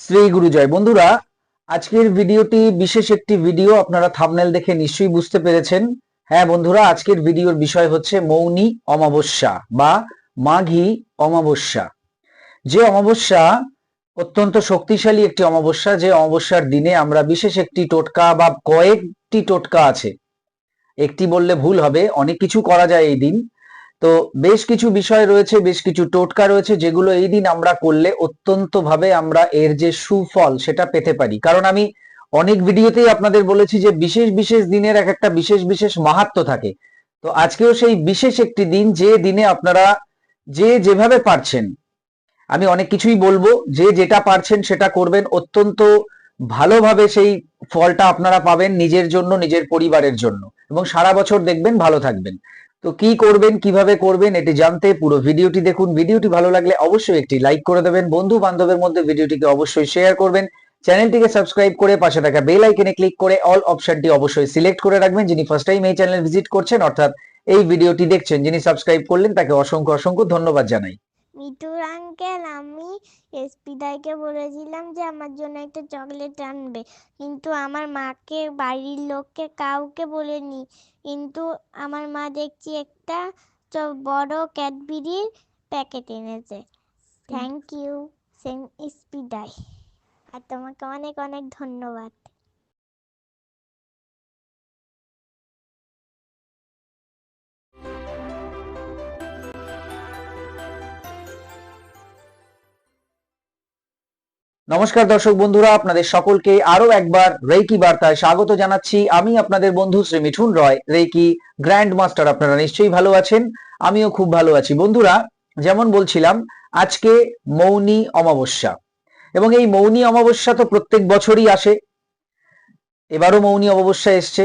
শ্রী গুরুজয়। বন্ধুরা, আজকের ভিডিওটি বিশেষ একটি ভিডিও, আপনারা থামনেল দেখে নিশ্চয়ই বুঝতে পেরেছেন। হ্যাঁ বন্ধুরা, আজকের ভিডিওর বিষয় হচ্ছে মৌনি অমাবস্যা বা মাঘী অমাবস্যা। যে অমাবস্যা অত্যন্ত শক্তিশালী একটি অমাবস্যা, যে অমাবস্যার দিনে আমরা বিশেষ একটি টোটকা বা কয়েকটি টোটকা আছে। একটি বললে ভুল হবে, অনেক কিছু করা যায় এই দিন। তো বেশ কিছু বিষয় রয়েছে, বেশ কিছু টোটকা রয়েছে যেগুলো এই দিন আমরা করলে অত্যন্ত ভাবে আমরা এর যে সুফল সেটা পেতে পারি। কারণ আমি অনেক ভিডিওতেই আপনাদের বলেছি যে বিশেষ বিশেষ দিনের এক একটা বিশেষ বিশেষ মাহাত্ম থাকে। তো আজকেও সেই বিশেষ একটি দিন যে দিনে আপনারা যে যেভাবে পারছেন, আমি অনেক কিছুই বলব, যে যেটা পারছেন সেটা করবেন, অত্যন্ত ভালোভাবে সেই ফলটা আপনারা পাবেন নিজের জন্য, নিজের পরিবারের জন্য। এবং সারা বছর দেখবেন ভালো থাকবেন। তো কি করবেন, কীভাবে করবেন এটি জানতে পুরো ভিডিওটি দেখুন। ভিডিওটি ভালো লাগলে অবশ্যই একটি লাইক করে দেবেন। বন্ধু বান্ধবের মধ্যে ভিডিওটিকে অবশ্যই শেয়ার করবেন। চ্যানেলটিকে সাবস্ক্রাইব করে পাশে থাকা বেল আইকনে ক্লিক করে অল অপশনটি অবশ্যই সিলেক্ট করে রাখবেন। যিনি ফার্স্ট টাইম এই চ্যানেল ভিজিট করছেন, অর্থাৎ এই ভিডিওটি দেখছেন, যিনি সাবস্ক্রাইব করলেন, তাকে অসংখ্য অসংখ্য ধন্যবাদ জানাই। মিঠুর আঙ্কেল আমি এসপি দাইকে বলেছিলাম যে, আমার জন্য একটা চকলেট আনবে। কিন্তু আমার মাকে, বাড়ির লোককে, কাউকে বলেনি। কিন্তু আমার মা দেখছি একটা বড় ক্যাডবেরির প্যাকেট এনেছে। থ্যাংক ইউ সেম এসপি দাই। আর তোমাকে অনেক অনেক ধন্যবাদ। নমস্কার দর্শক বন্ধুরা, আপনাদের সকলকে আরও একবার রেকি বার্তায় স্বাগত জানাচ্ছি। আমি আপনাদের বন্ধু Shri Mithun Roy reiki grand master আপনারা নিশ্চয়ই ভালো আছেন, আমিও খুব ভালো আছি। বন্ধুরা, যেমন বলছিলাম, আজকে মৌনী অমাবস্যা, এবং এই মৌনী অমাবস্যা তো প্রত্যেক বছরই আসে, এবারও মৌনী অমাবস্যা এসছে।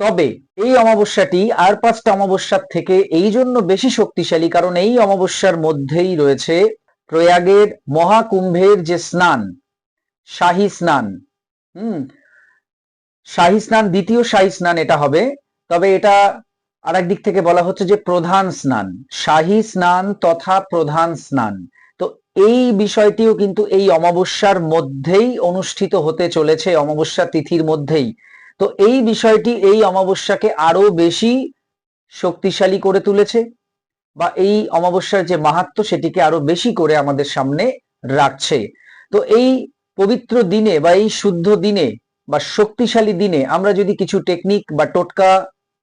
তবে এই অমাবস্যাটি আর পাঁচটা অমাবস্যার থেকে এই জন্য বেশি শক্তিশালী, কারণ এই অমাবস্যার মধ্যেই রয়েছে প্রয়াগের মহাকুম্ভের যে স্নান, শাহী স্নান, হুম, শাহী স্নান, দ্বিতীয় শাহী স্নান এটা হবে, তবে এটা আর দিক থেকে বলা হচ্ছে যে প্রধান স্নান, শাহী স্নান তথা প্রধান স্নান। তো এই বিষয়টিও কিন্তু এই অমাবস্যার মধ্যেই অনুষ্ঠিত হতে চলেছে, অমাবস্যা তিথির মধ্যেই। তো এই বিষয়টি এই অমাবস্যাকে আরও বেশি শক্তিশালী করে তুলেছে। বা এই অমাবস্যার যে মাহাত্ম সেটিকে আরও বেশি করে আমাদের সামনে রাখছে। তো এই পবিত্র দিনে বা এই শুদ্ধ দিনে বা শক্তিশালী দিনে আমরা যদি কিছু টেকনিক বা টোটকা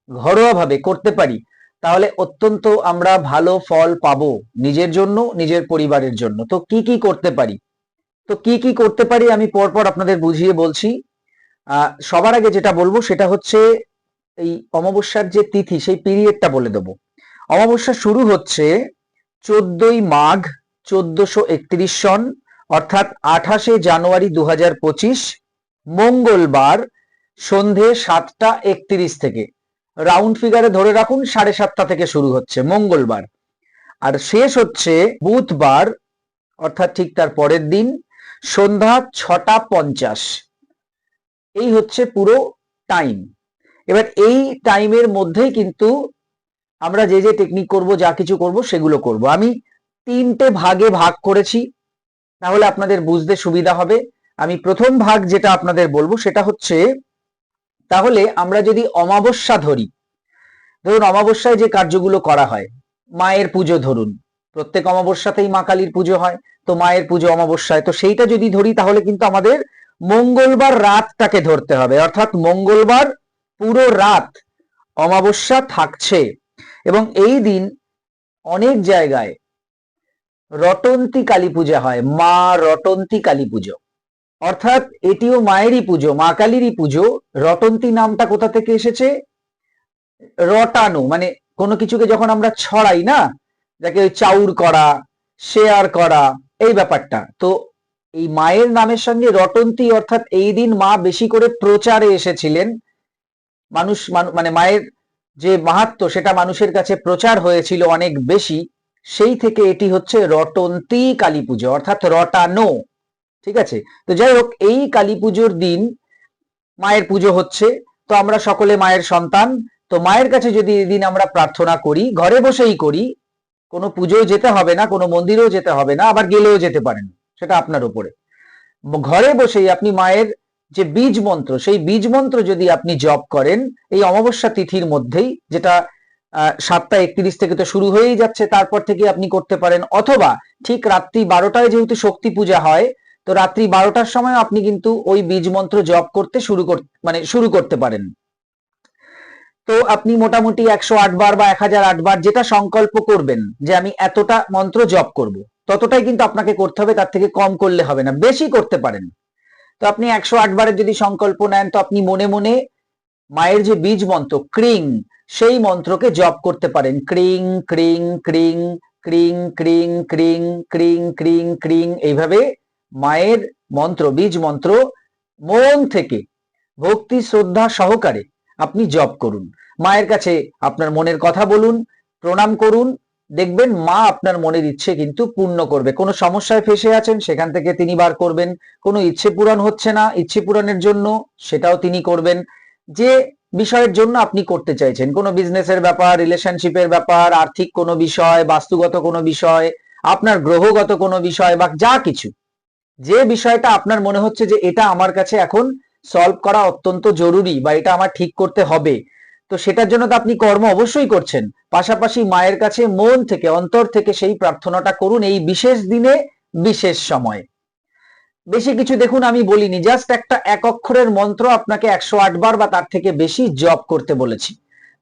ঘরোয়াভাবে করতে পারি, তাহলে অত্যন্ত আমরা ভালো ফল পাবো নিজের জন্য, নিজের পরিবারের জন্য। তো কি কি করতে পারি? তো কি কি করতে পারি আমি পরপর আপনাদের বুঝিয়ে বলছি। সবার আগে যেটা বলব সেটা হচ্ছে এই অমাবস্যার যে তিথি, সেই পিরিয়ডটা বলে দেবো। অমাবস্যা শুরু হচ্ছে চোদ্দই মাঘ চোদ্দশো একত্রিশ সন, অর্থাৎ আঠাশে জানুয়ারি দু মঙ্গলবার সন্ধে সাতটা একত্রিশ থেকে। রাউন্ড ফিগারে ধরে রাখুন, সাড়ে সাতটা থেকে শুরু হচ্ছে, মঙ্গলবার। আর শেষ হচ্ছে বুধবার, অর্থাৎ ঠিক তার পরের দিন, সন্ধ্যা ছটা পঞ্চাশ। এই হচ্ছে পুরো টাইম। এবার এই টাইমের মধ্যেই কিন্তু আমরা যে যে টেকনিক করব, যা কিছু করব, সেগুলো করব। আমি তিনটে ভাগে ভাগ করেছি, তাহলে আপনাদের বুঝতে সুবিধা হবে। আমি প্রথম ভাগ যেটা আপনাদের বলব, সেটা হচ্ছে, তাহলে আমরা যদি অমাবস্যা ধরি, ধরুন অমাবস্যায় যে কার্যগুলো করা হয়, মায়ের পুজো ধরুন। প্রত্যেক অমাবস্যাতেই মা কালীর পুজো হয়, তো মায়ের পুজো অমাবস্যায়। তো সেইটা যদি ধরি, তাহলে কিন্তু আমাদের মঙ্গলবার রাতটাকে ধরতে হবে। অর্থাৎ মঙ্গলবার পুরো রাত অমাবস্যা থাকছে। এবং এই দিন অনেক জায়গায় রটন্তী কালী পূজা হয়, মা রটন্তী কালী পুজো। অর্থাৎ এটিও মায়েরই পুজো, মা কালীরই পুজো। রটন্তী নামটা কোথা থেকে এসেছে? রটানো মানে কোনো কিছুকে যখন আমরা ছড়াই না, যাকে ওই চাউর করা, শেয়ার করা, এই ব্যাপারটা। তো এই মায়ের নামের সঙ্গে রটন্তী অর্থাৎ এই দিন মা বেশি করে প্রচারে এসেছিলেন। মানুষ মানে মায়ের যে মাহাত্ম সেটা মানুষের কাছে প্রচার হয়েছিল অনেক বেশি, সেই থেকে এটি হচ্ছে রটন্তী কালী পুজো, অর্থাৎ রটানো, ঠিক আছে? তো যাই হোক, এই কালী পুজোর দিন মায়ের পুজো হচ্ছে, তো আমরা সকলে মায়ের সন্তান, তো মায়ের কাছে যদি এদিন আমরা প্রার্থনা করি, ঘরে বসেই করি, কোনো পুজোও যেতে হবে না, কোনো মন্দিরেও যেতে হবে না, আবার গেলেও যেতে পারেন, সেটা আপনার উপরে। ঘরে বসেই আপনি মায়ের যে বীজ মন্ত্র, সেই বীজ মন্ত্র যদি আপনি জপ করেন, এই অমাবস্যা তিথির মধ্যেই, যেটা সাতটা একত্রিশ থেকে তো শুরু হয়েই যাচ্ছে, তারপর থেকে আপনি করতে পারেন, অথবা ঠিক রাত্রি বারোটায় যেহেতু শক্তি পূজা হয়, তো রাত্রি বারোটার সময় আপনি কিন্তু ওই বীজ মন্ত্র জপ করতে শুরু কর মানে শুরু করতে পারেন। তো আপনি মোটামুটি একশো আট বার বা এক হাজার আট বার যেটা সংকল্প করবেন, যে আমি এতটা মন্ত্র জপ করব, ততটাই কিন্তু আপনাকে করতে হবে, তার থেকে কম করলে হবে না, বেশি করতে পারেন। তো আপনি একশো আট বারের যদি সংকল্প নেন, তো আপনি মনে মনে মায়ের যে বীজ মন্ত্র, ক্রিং, সেই মন্ত্রকে জপ করতে পারেন। ক্রিং ক্রিং ক্রিং ক্রিং ক্রিং ক্রিং ক্রিং ক্রিং ক্রিং, এইভাবে মায়ের মন্ত্র, বীজ মন্ত্র মন থেকে ভক্তি, শ্রদ্ধা সহকারে আপনি জপ করুন। মায়ের কাছে আপনার মনের কথা বলুন, প্রণাম করুন দেখবেন মা আপনার মনের ইচ্ছে কিন্তু পূর্ণ করবে। কোনো সমস্যায় ফেসে আছেন, সেখান থেকে তিনি বার করবেন। কোনো ইচ্ছে পূরণ হচ্ছে না, ইচ্ছে পূরণের জন্য সেটাও তিনি করবেন। যে বিষয়ের জন্য আপনি করতে চাইছেন, কোনো বিজনেসের ব্যাপার রিলেশনশিপের ব্যাপার, আর্থিক কোনো বিষয়, বাস্তুগত কোনো বিষয়, আপনার গ্রহগত কোনো বিষয় বা যা কিছু, যে বিষয়টা আপনার মনে হচ্ছে যে এটা আমার কাছে এখন সলভ করা অত্যন্ত জরুরি বা এটা আমার ঠিক করতে হবে তো সেটার জন্য তো আপনি কর্ম অবশ্যই করছেন। পাশাপাশি মায়ের কাছে মন থেকে, অন্তর থেকে সেই প্রার্থনাটা করুন এই বিশেষ দিনে, বিশেষ সময়। বেশি কিছু দেখুন, আমি বলিনি জাস্ট একটা এক অক্ষরের মন্ত্র আপনাকে একশো আট বার বা তার থেকে বেশি জপ করতে বলেছি।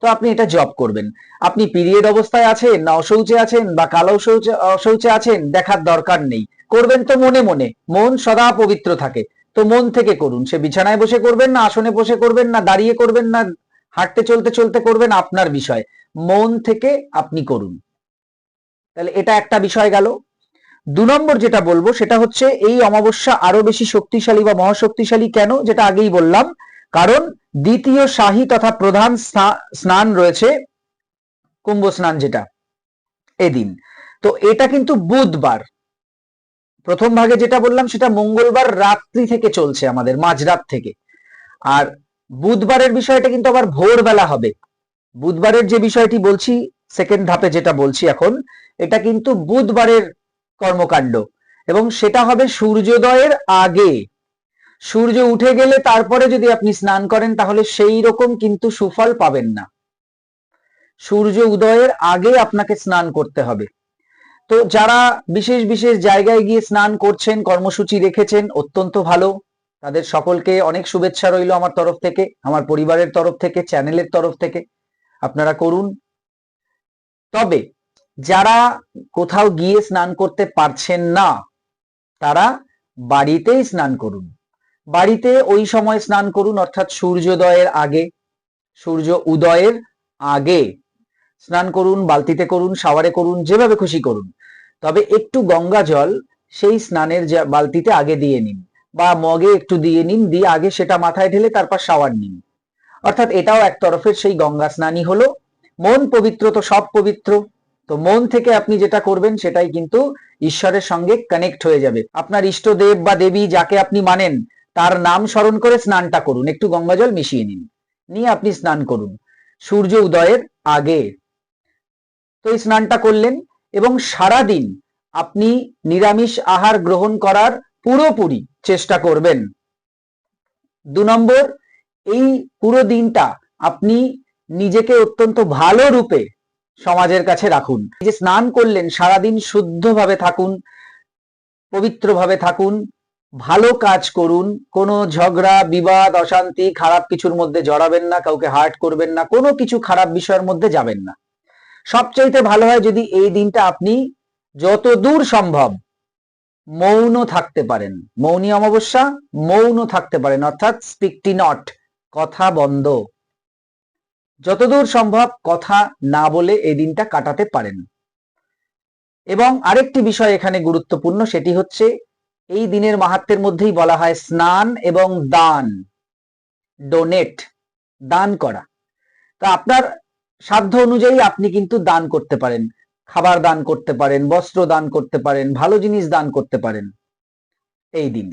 তো আপনি এটা জপ করবেন। আপনি পিরিয়ড অবস্থায় আছেন, না অশৌচে আছেন, বা কালো শৌচে অশৌচে আছেন, দেখার দরকার নেই। করবেন তো মনে মনে, মন সদা পবিত্র থাকে। তো মন থেকে করুন, সে বিছানায় বসে করবেন না, আসনে বসে করবেন না, দাঁড়িয়ে করবেন না হাঁটতে চলতে চলতে করবেন আপনার বিষয়। মন থেকে আপনি করুন। তাহলে এটা একটা বিষয় গেল। দু নম্বর যেটা বলব, সেটা হচ্ছে এই অমাবস্যা আরও বেশি শক্তিশালী বা মহাশক্তিশালী কেন? যেটা আগেই বললাম। কারণ দ্বিতীয় শাহী তথা প্রধান স্না- স্নান রয়েছে, কুম্ভ স্নান যেটা, এদিন। তো এটা কিন্তু বুধবার। প্রথম ভাগে যেটা বললাম, সেটা মঙ্গলবার রাত্রি থেকে চলছে আমাদের, মাঝরাত থেকে। আর বুধবারের বিষয়টা কিন্তু আবার ভোরবেলা হবে। বুধবারের যে বিষয়টি বলছি সেকেন্ড ধাপে যেটা বলছি এখন, এটা কিন্তু বুধবারের কর্মকাণ্ড এবং সেটা হবে সূর্যোদয়ের আগে। সূর্য উঠে গেলে তারপরে যদি আপনি স্নান করেন, তাহলে সেই রকম কিন্তু সুফল পাবেন না। সূর্য উদয়ের আগে আপনাকে স্নান করতে হবে। তো যারা বিশেষ বিশেষ জায়গায় গিয়ে স্নান করছেন, কর্মসূচি রেখেছেন, অত্যন্ত ভালো। তাদের সকলকে অনেক শুভেচ্ছা রইল আমার তরফ থেকে, আমার পরিবারের তরফ থেকে, চ্যানেলের তরফ থেকে। আপনারা করুন। তবে যারা কোথাও গিয়ে স্নান করতে পারছেন না, তারা বাড়িতেই স্নান করুন। বাড়িতে ওই সময় স্নান করুন, অর্থাৎ সূর্যোদয়ের আগে, সূর্য উদয়ের আগে। স্নান করুন, বালতিতে করুন, শাওয়ারে করুন, যেভাবে খুশি করুন। তবে একটু গঙ্গা জল, সেই স্নানের বালতিতে আগে দিয়ে নিন। বা মগে একটু দিয়ে নিন, দিয়ে আগে সেটা মাথায় ঢেলে তারপর শাওয়ার নিন। অর্থাৎ এটাও এক তরফের সেই গঙ্গা স্নানই হলো। মন পবিত্র তো সব পবিত্র। তো মন থেকে আপনি যেটা করবেন সেটাই কিন্তু ঈশ্বরের সঙ্গে কানেক্ট হয়ে যাবে। আপনার ইষ্টদেব বা দেবী যাকে আপনি মানেন, তার নাম স্মরণ করে স্নানটা করুন। একটু গঙ্গাজল মিশিয়ে নিন। নিয়ে আপনি স্নান করুন। সূর্য উদয়ের আগে। তো এই স্নানটা করলেন এবং সারা দিন আপনি নিরামিষ আহার গ্রহণ করার পুরোপুরি চেষ্টা করবেন। দু নম্বর, এই পুরো দিনটা আপনি নিজেকে অত্যন্ত ভালো রূপে সমাজের কাছে রাখুন। যে স্নান করলেন, সারাদিন শুদ্ধভাবে থাকুন, পবিত্রভাবে থাকুন, ভালো কাজ করুন, কোনো ঝগড়া, বিবাদ, অশান্তি, খারাপ কিছুর মধ্যে জড়াবেন না, কাউকে হার্ট করবেন না, কোনো কিছু খারাপ বিষয়ের মধ্যে যাবেন না। সবচাইতে ভালো হয় যদি এই দিনটা আপনি যত দূর সম্ভব মৌন থাকতে পারেন। মৌনী অমাবস্যা মৌন থাকতে পারেন, অর্থাৎ স্পিকটি নট কথা বন্ধ। যতদূর সম্ভব কথা না বলে এই দিনটা কাটাতে পারেন। এবং আরেকটি বিষয় এখানে গুরুত্বপূর্ণ, সেটি হচ্ছে এই দিনের মাহাত্মের মধ্যেই বলা হয় স্নান এবং দান। ডোনেট দান করা। তা আপনার সাধ্য অনুযায়ী আপনি কিন্তু দান করতে পারেন। খাবার দান করতে পারেন, বস্ত্র দান করতে পারেন, ভালো জিনিস দান করতে পারেন। এই দিন।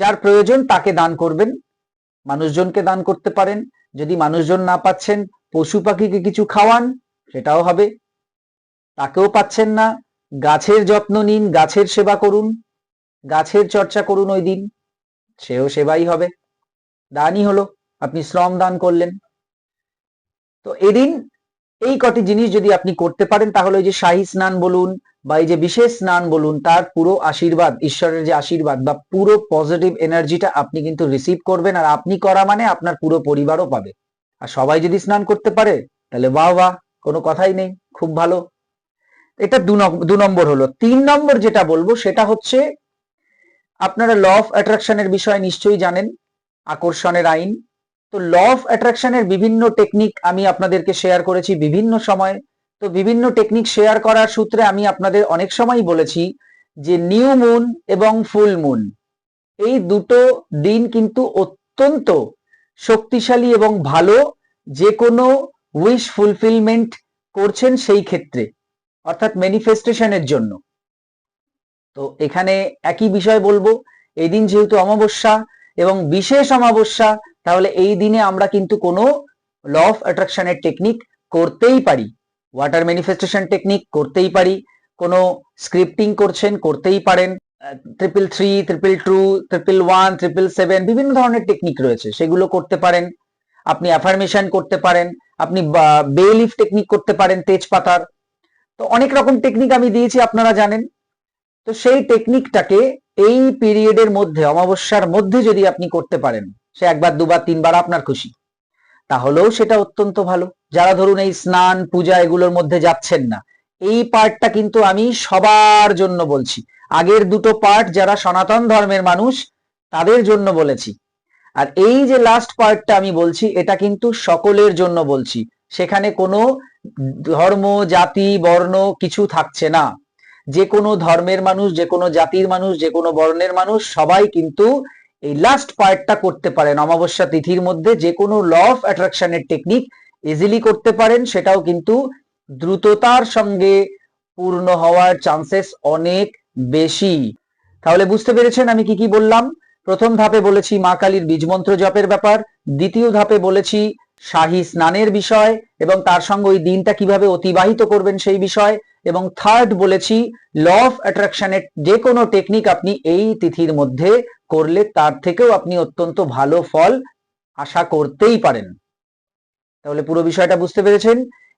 যার প্রয়োজন তাকে দান করবেন, মানুষজনকে দান করতে পারেন। যদি মানুষজন না পাচ্ছেন, পশু পাখিকে কিছু খাওয়ান, সেটাও হবে। তাকেও পাচ্ছেন না। গাছের যত্ন নিন, গাছের সেবা করুন। গাছের চর্চা করুন ওই দিন, সেও সেবাই হবে। দানই হলো। আপনি শ্রম দান করলেন। তো এদিন এই কটি জিনিস যদি আপনি করতে পারেন, তাহলে ওই যে শাহী স্নান বলুন বা এই যে বিশেষ স্নান বলুন, তার পুরো আশীর্বাদ, ঈশ্বরের যে আশীর্বাদ বা পুরো পজিটিভ এনার্জিটা আপনি কিন্তু রিসিভ করবেন আর আপনি করা মানে আপনার পুরো পরিবারও পাবে। আর সবাই যদি স্নান করতে পারে, তাহলে বাহ বাহ, কোনো কথাই নেই, খুব ভালো। এটা দু নম- দু নম্বর হলো। তিন নম্বর যেটা বলব, সেটা হচ্ছে আপনারা ল অফ অ্যাট্রাকশনের বিষয়ে নিশ্চয়ই জানেন, আকর্ষণের আইন। তো ল অফ অ্যাট্রাকশনের বিভিন্ন টেকনিক আমি আপনাদেরকে শেয়ার করেছি বিভিন্ন সময়। তো বিভিন্ন টেকনিক শেয়ার করার সূত্রে আমি আপনাদের অনেক সময়ই বলেছি যে নিউ মুন এবং ফুল মুন এই দুটো দিন কিন্তু অত্যন্ত শক্তিশালী এবং ভালো যে কোনো উইশ ফুলফিলমেন্ট করছেন সেই ক্ষেত্রে, অর্থাৎ ম্যানিফেস্টেশনের জন্য। তো এখানে একই বিষয় বলব, এই দিন যেহেতু অমাবস্যা এবং বিশেষ অমাবস্যা তাহলে এই দিনে আমরা কিন্তু কোনো ল অফ অ্যাট্রাকশনের টেকনিক করতেই পারি। ওয়াটার ম্যানিফেস্টেশন টেকনিক করতেই পারি। কোনো স্ক্রিপ্টিং করছেন, করতেই পারেন। Triple three triple two triple one triple seven বিভিন্ন ধরনের টেকনিক রয়েছে, সেগুলো করতে পারেন। আপনি অ্যাফার্মেশন করতে পারেন, আপনি বেলিফ টেকনিক করতে পারেন তেজপাতার। তো অনেক রকম টেকনিক আমি দিয়েছি, আপনারা জানেন। তো সেই টেকনিকটাকে এই পিরিয়ডের মধ্যে, অমাবস্যার মধ্যে যদি আপনি করতে পারেন সে একবার, দুবার, তিনবার আপনার খুশি। তাহলেও সেটা অত্যন্ত ভালো। যারা ধরুন এই স্নান, পূজা এগুলোর মধ্যে যাচ্ছেন না, এই পার্টটা কিন্তু আমি সবার জন্য বলছি। আগের দুটো পার্ট যারা সনাতন ধর্মের মানুষ, তাদের জন্য বলেছি। আর এই যে লাস্ট পার্টটা আমি বলছি, এটা কিন্তু সকলের জন্য বলছি। সেখানে কোনো ধর্ম, জাতি, বর্ণ কিছু থাকছে না। যে কোনো ধর্মের মানুষ, যে কোনো জাতির মানুষ, যে কোনো বর্ণের মানুষ, সবাই কিন্তু এই লাস্ট পার্টটা করতে পারেন। অমাবস্যা তিথির মধ্যে যে কোনো ল অফ অ্যাট্রাকশনের টেকনিক ইজিলি করতে পারেন। সেটাও কিন্তু দ্রুততার সঙ্গে পূর্ণ হওয়ার চান্সেস অনেক বেশি। তাহলে বুঝতে পেরেছেন আমি কি কি বললাম? প্রথম ধাপে বলেছি মা কালীর বীজমন্ত্র জপের ব্যাপার। দ্বিতীয় ধাপে বলেছি শাহী স্নানের বিষয় এবং তার সঙ্গে ওই দিনটা কীভাবে অতিবাহিত করবেন সেই বিষয়। এবং থার্ড বলেছি ল অফ অ্যাট্রাকশনের যে কোনো টেকনিক আপনি এই তিথির মধ্যে করলে তার থেকেও আপনি অত্যন্ত ভালো ফল আশা করতেই পারেন। তাহলে পুরো বিষয়টা বুঝতে পেরেছেন?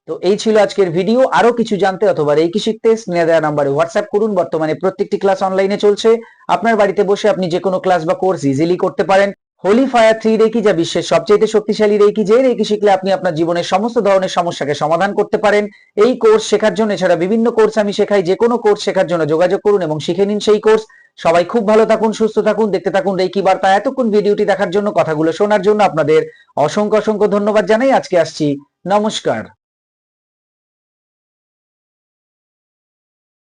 তো এই ছিল আজকের ভিডিও। আরও কিছু জানতে অথবা রেকি শিখতে স্ক্রিনে দেওয়া নাম্বারে হোয়াটসঅ্যাপ করুন। বর্তমানে প্রত্যেকটি ক্লাস অনলাইনে চলছে। আপনার বাড়িতে বসে আপনি যে কোনো ক্লাস বা কোর্স ইজিলি করতে পারেন। হোলি ফায়ার থ্রি রেকি যা বিশ্বের সবচেয়ে শক্তিশালী রেকি যে রেকি শিখলে আপনি আপনার জীবনের সমস্ত ধরনের সমস্যাকে সমাধান করতে পারেন। এই কোর্স শেখার জন্য, এছাড়া বিভিন্ন কোর্স আমি শেখাই। যে কোনো কোর্স শেখার জন্য যোগাযোগ করুন এবং শিখে নিন সেই কোর্স। সবাই খুব ভালো থাকুন, সুস্থ থাকুন, দেখতে থাকুন রেকি বার্তা। এতক্ষণ ভিডিওটি দেখার জন্য, কথাগুলো শোনার জন্য আপনাদের অসংখ্য অসংখ্য ধন্যবাদ জানাই। আজকে আসছি, নমস্কার।